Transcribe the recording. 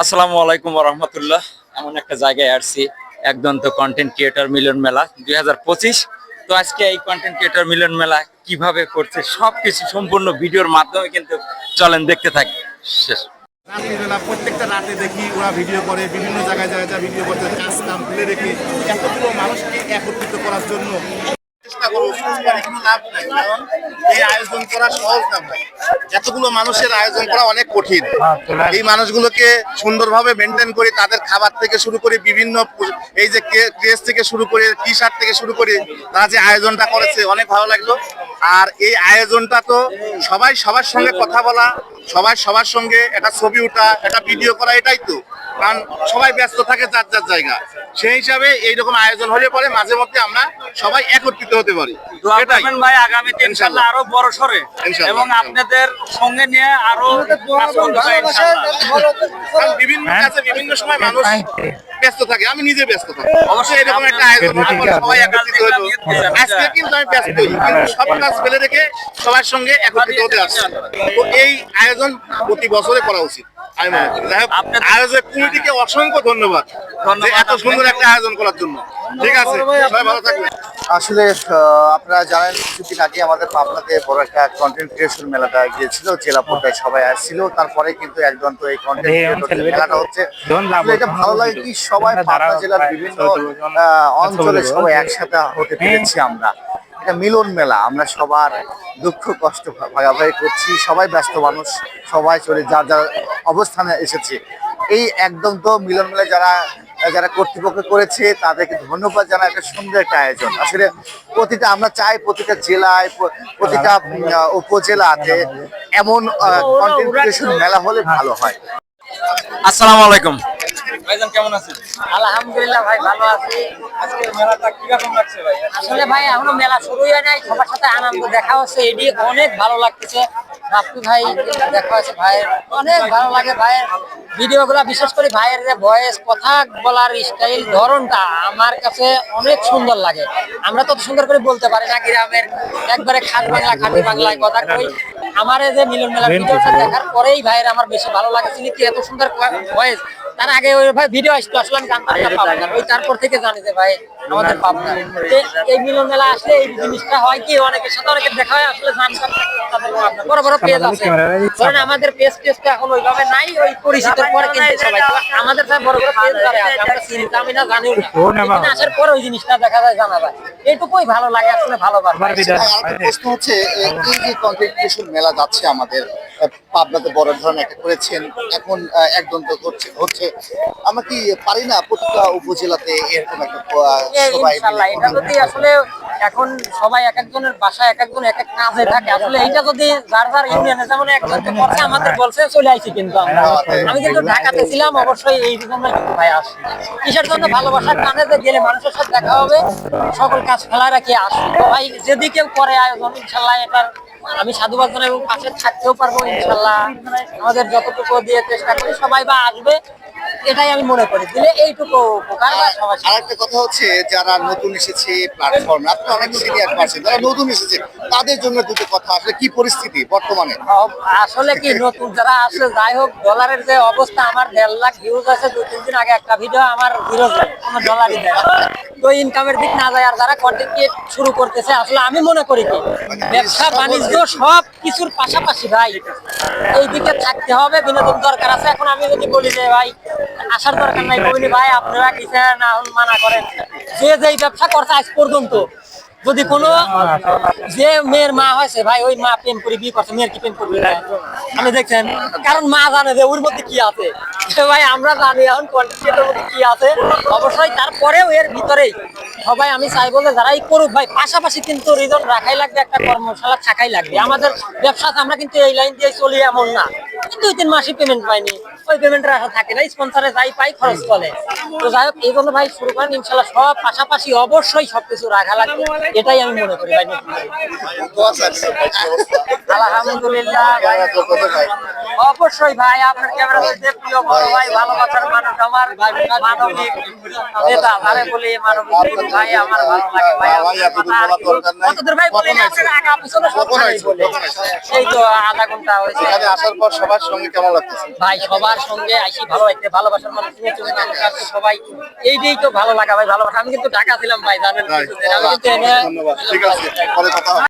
আসসালামু আলাইকুম রহমতুল্লাহ এমন একটা জায়গায় আসছি একদম তো কন্টেন্ট ক্রিয়েটর মিলন মেলা দুই হাজার পঁচিশ। তো আজকে এই কন্টেন্ট ক্রিয়েটর মিলন মেলা কীভাবে করছে, সবকিছু সম্পূর্ণ ভিডিওর মাধ্যমে কিন্তু চলেন দেখতে থাকি। শেষ। রাত্রিবেলা প্রত্যেকটা রাতে দেখি, ওরা ভিডিও করে, বিভিন্ন জায়গায় জায়গায় ভিডিও করতে, কাজ কাম ফেলে রেখে এতগুলো মানুষকে একত্রিত করার জন্য চেষ্টা করব করে কিন্তু লাভ নাই, কারণ এই আয়োজন করা সহজ না ভাই। এতগুলো মানুষের আয়োজন করা অনেক কঠিন। এই মানুষগুলোকে সুন্দরভাবে মেনটেন করে, তাদের খাবার থেকে শুরু করে বিভিন্ন এই যে ড্রেস থেকে শুরু করে টি শার্ট থেকে শুরু করে, তারা যে আয়োজনটা করেছে, অনেক ভালো লাগল। আর এই আয়োজনটা তো সবাই সবার সঙ্গে কথা বলা, সবাই সবার সঙ্গে একটা ছবি ওঠা, একটা ভিডিও করা, এটাই তো। কারণ সবাই ব্যস্ত থাকে যার যার জায়গা। সেই হিসাবে এইরকম আয়োজন হলে পরে মাঝে মধ্যে আমরা সবাই একত্রিত হতে পারি। ভাই আগামীতে ইনশাল্লাহ। আরও বড় সরে। এবং আপনাদের সঙ্গে নিয়ে আরও চাই ইনশাল্লাহ। কারণ বিভিন্ন কাজে বিভিন্ন সময় মানুষ ব্যস্ত থাকে। আমি নিজে ব্যস্ত থাকি। অবশ্যই এরকম একটা আয়োজন সবাই একত্রিত হলো আজকে কিন্তু আমি ব্যস্ত। কিন্তু সব কাজ ফেলে রেখে সবার সঙ্গে একত্রিত হতে আসছি। তো এই আয়োজন প্রতি বছরে করা উচিত। আমি মনে করি যাই হোক, আপনাদের- আয়োজক কমিটিকে অসংখ্য ধন্যবাদ ধন্যবাদ এত সুন্দর একটা আয়োজন করার জন্য। ঠিক আছে ভালো থাকবেন। আসলে আহ, আপনারা জানেন কিছুদিন আগে আমাদের পাবনাতে বড় একটা কন্টেন্ট ক্রিয়েশন মেলাটা গিয়েছিল জেলা পর্যায়ে সবাই আসছিল। তারপরে কিন্তু একজন তো এই কন্টেন্ট মেলাটা হচ্ছে। এটা ভালো লাগে কি? সবাই পাবনা জেলার বিভিন্ন অঞ্চলে সবাই একসাথে হতে পেরেছি আমরা। এটা মিলন মেলা। আমরা সবার দুঃখ, কষ্ট ভাগাভাগি করছি। সবাই ব্যস্ত মানুষ, সবাই চলে যার যার অবস্থানে এসেছে। এই একদম তো মিলন মেলা যারা যারা কর্তৃপক্ষ করেছে, তাদেরকে ধন্যবাদ জানা একটা সুন্দর একটা আয়োজন। আসলে প্রতিটা, আমরা চাই প্রতিটা জেলায় প্রতিটা উপজেলাতে এমন কন্টেন্ট মেলা হলে ভালো হয়। আসসালামু আলাইকুম। ভাইজান কেমন আছেন? আলহামদুলিল্লাহ ভাই ভালো আছি। আজকে মেলাটা কীরকম লাগছে ভাই? আসলে ভাই এখনও মেলা শুরুই হয় নাই সবার সাথে আনন্দ দেখা হচ্ছে। এটি অনেক ভালো লাগতেছে। রাফি ভাই দেখা হচ্ছে ভাইয়ের। অনেক ভালো লাগে ভাইয়ের ভিডিও গুলা বিশেষ করে ভাইয়ের যে ভয়েস কথা বলার স্টাইল ধরনটা আমার কাছে অনেক সুন্দর লাগে। আমরা তত সুন্দর করে বলতে পারি না গ্রামের একবারে খাট বাংলা খাটি বাংলায় কথা কই। আমার এই যে মিলন মেলা ভিডিওটা দেখার পরেই ভাইয়ের আমার বেশি ভালো লাগে। তিনি কি এত সুন্দর ভয়েস তার আগে ওই ভাই ভিডিও আসতো আসলে আমি জানতাম না পাবনার ওই তারপর থেকে জানি যে ভাই আমাদের পাবনা। এই মিলন মেলা আসলে এই জিনিসটা হয় কি অনেকের সাথে অনেকের দেখা হয় আসলে জানতাম না তাদের পাবনা। বড় বড় পেজ আছে। ধরেন আমাদের পেজ টেজটা এখন ওইভাবে নাই ওই পরিচিত পরে কিন্তু সবাই আমাদের সাথে বড় বড় পেজ যারা আছে আমরা চিন্তামই না জানিও না। আসার পরে ওই জিনিসটা দেখা যায় জানা যায়। এইটুকুই ভালো লাগে আসলে আরেকটা প্রশ্ন হচ্ছে এই যে কন্টেন্ট মেলা যাচ্ছে আমাদের পাবনাতে বড় ধরনের একটা করেছেন। এখন একদম তো করছে হচ্ছে আমরা কি পারি না প্রতিটা উপজেলাতে এরকম একটা সবাই যদি আসলে এখন সবাই এক একজনের বাসায় এক একজন এক এক কাজে থাকে আসলে এইটা যদি যার যার ইউনিয়নে যেমন একজনকে করছে আমাদের বলছে চলে আইছি কিন্তু আমরা। আমি কিন্তু ঢাকাতে ছিলাম অবশ্যই এই জন্য কিন্তু ভাই আসি। কিসের জন্য ভালোবাসার টানে যে গেলে মানুষের সাথে দেখা হবে সকল কাজ ফেলা রাখি আসি ভাই যদি কেউ করে আয়োজন ইনশাল্লাহ এটার আমি সাধুবাদ জানাই এবং পাশে থাকতেও পারব ইনশাল্লাহ। আমাদের যতটুকু দিয়ে চেষ্টা করি সবাই বা আসবে এটাই আমি মনে করি। দিলে এইটুকু উপকার আরেকটা কথা হচ্ছে যারা নতুন এসেছে প্ল্যাটফর্মে আপনি অনেক সিনিয়র পার্সন যারা নতুন এসেছে তাদের জন্য দুটো কথা আসলে কি পরিস্থিতি বর্তমানে? আসলে কি নতুন যারা আসলে যাই হোক ডলারের যে অবস্থা আমার দেড় লাখ ভিউজ আছে দু তিন দিন আগে একটা ভিডিও আমার ডলারই দেয়। না। তো ইনকামের দিক না যায় আর যারা কন্টেন্ট ক্রিয়েট শুরু করতেছে, আসলে আমি মনে করি কি, ব্যবসা, বাণিজ্য সব কিছুর পাশাপাশি ভাই। এই দিকে থাকতে হবে, বিনোদন দরকার আছে। এখন আমি যদি বলি যে ভাই, আসার দরকার নাই, বলি ভাই, আপনারা কিসে না মানা করেন? যে যেই ব্যবসা করছে আজ পর্যন্ত যদি কোনো যে মেয়ের মা হয়েছে, ভাই, ওই মা প্রেম করে বিয়ে করছে, মেয়ের কি প্রেম করবে? না? আমি দেখছেন, কারণ মা জানে যে ওর মধ্যে কি আছে। ভাই, আমরা জানি এখন কন্টেন্টের মধ্যে কি আছে। অবশ্যই তারপরেও এর ভিতরে সবাই আমি চাইব যে যারাই করুক, ভাই, পাশাপাশি কিন্তু রিজন রাখাই লাগবে, একটা কর্মশালা থাকাই লাগবে। আমাদের ব্যবসাতে আমরা কিন্তু এই লাইন দিয়ে চলি, এমন না। দুই তিন মাসে পেমেন্ট পাইনি। ওই পেমেন্টের আশা থাকে না স্পন্সরে যাই পাই, খরচ চলে। তো যাই হোক, এই জন্য ভাই শুরু করেন, ইনশাল্লাহ সব পাশাপাশি অবশ্যই সবকিছু রাখা লাগবে। এটাই আমি মনে করি, ভাই আলহামদুলিল্লাহ অবশ্যই ভাই আপনার ক্যামেরা প্রিয় বড় ভাই ভালোবাসার মানুষ আমার মানবিক নেতা তারে বলি মানবিক ভাই আমার ভালো লাগে ভাই ভাই। কতদূর বলি আগা পিছনে? বলে। কখন তো আধা ঘণ্টা হয়েছে। এখানে আসার পর সবার সঙ্গে কেমন লাগতেছে? ভাই সবার সঙ্গে আইসি ভালো লাগছে ভালোবাসার মানুষ চিনে মানুষ আছে সবাই। এইটাই তো ভালো লাগা ভাই ভালোবাসা। আমি কিন্তু ঢাকা ছিলাম ভাই জানেন আমি কিন্তু ঠিক আছে পরে কথা হবে।